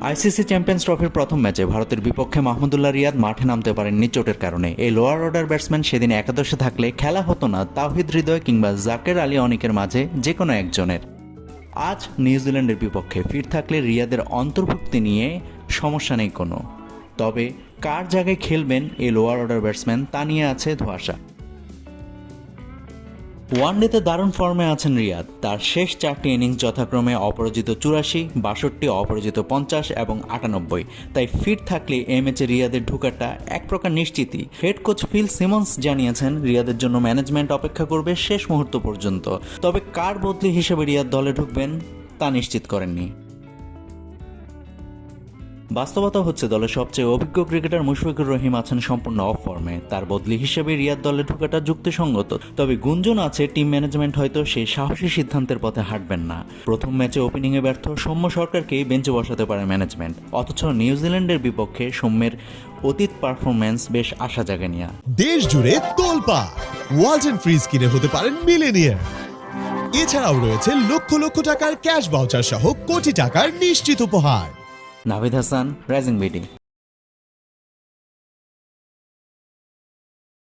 ICC champions ট্রফির প্রথম ম্যাচে ভারতের বিপক্ষে মাহমুদুল্লাহ রিয়াদ মাঠে নামতে পারেননি চোটের কারণে। এই লোয়ার অর্ডার ব্যাটসম্যান সেদিন একাদশে থাকলে খেলা হতো না তাওহিদ হৃদয় কিংবা জাকের আলী অনেকের মাঝে যে কোনো একজনের। আজ নিউজিল্যান্ডের বিপক্ষে ফিট থাকলে রিয়াদের অন্তর্ভুক্তি নিয়ে সমস্যা নেই কোনো। তবে কার জায়গায় খেলবেন এই লোয়ার অর্ডার ব্যাটসম্যান তা নিয়ে আছে ধোয়াশা। ওয়ানডেতে দারুণ ফর্মে আছেন রিয়াদ। তার শেষ চারটি ইনিংস যথাক্রমে অপরাজিত চুরাশি, বাষট্টি, অপরাজিত পঞ্চাশ এবং আটানব্বই। তাই ফিট থাকলে এই ম্যাচে রিয়াদের ঢোকাটা এক প্রকার নিশ্চিতই। হেড কোচ ফিল সিমন্স জানিয়েছেন, রিয়াদের জন্য ম্যানেজমেন্ট অপেক্ষা করবে শেষ মুহূর্ত পর্যন্ত। তবে কার বদলি হিসেবে রিয়াদ দলে ঢুকবেন তা নিশ্চিত করেননি। বাস্তবতা হচ্ছে দলের সবচেয়ে অভিজ্ঞ ক্রিকেটার মুশফিকুর রহিম আছেন সম্পূর্ণ অফ ফর্মে তার বদলি হিসেবে রিয়াদ দলে ঢোকাটা যুক্তিসঙ্গত, তবে গুঞ্জন আছে টিম ম্যানেজমেন্ট হয়তো সেই সাহসী সিদ্ধান্তের পথে হাঁটবেন না। প্রথম ম্যাচে ওপেনিংয়ে ব্যর্থ সৌম্য সরকারকেই বেঞ্চে বসাতে পারে ম্যানেজমেন্ট। অথচ নিউজিল্যান্ডের বিপক্ষে সৌম্যের অতীত পারফরম্যান্স বেশ আশা জাগে নিয়া দেশ জুড়ে তোলপা, ওয়ালটন ফ্রিজ কিনে হতে পারেন মিলেনিয়ার এছাড়াও রয়েছে লক্ষ লক্ষ টাকার ক্যাশ ভাউচার সহ কোটি টাকার নিশ্চিত উপহার। Navid Hasan Rising BD.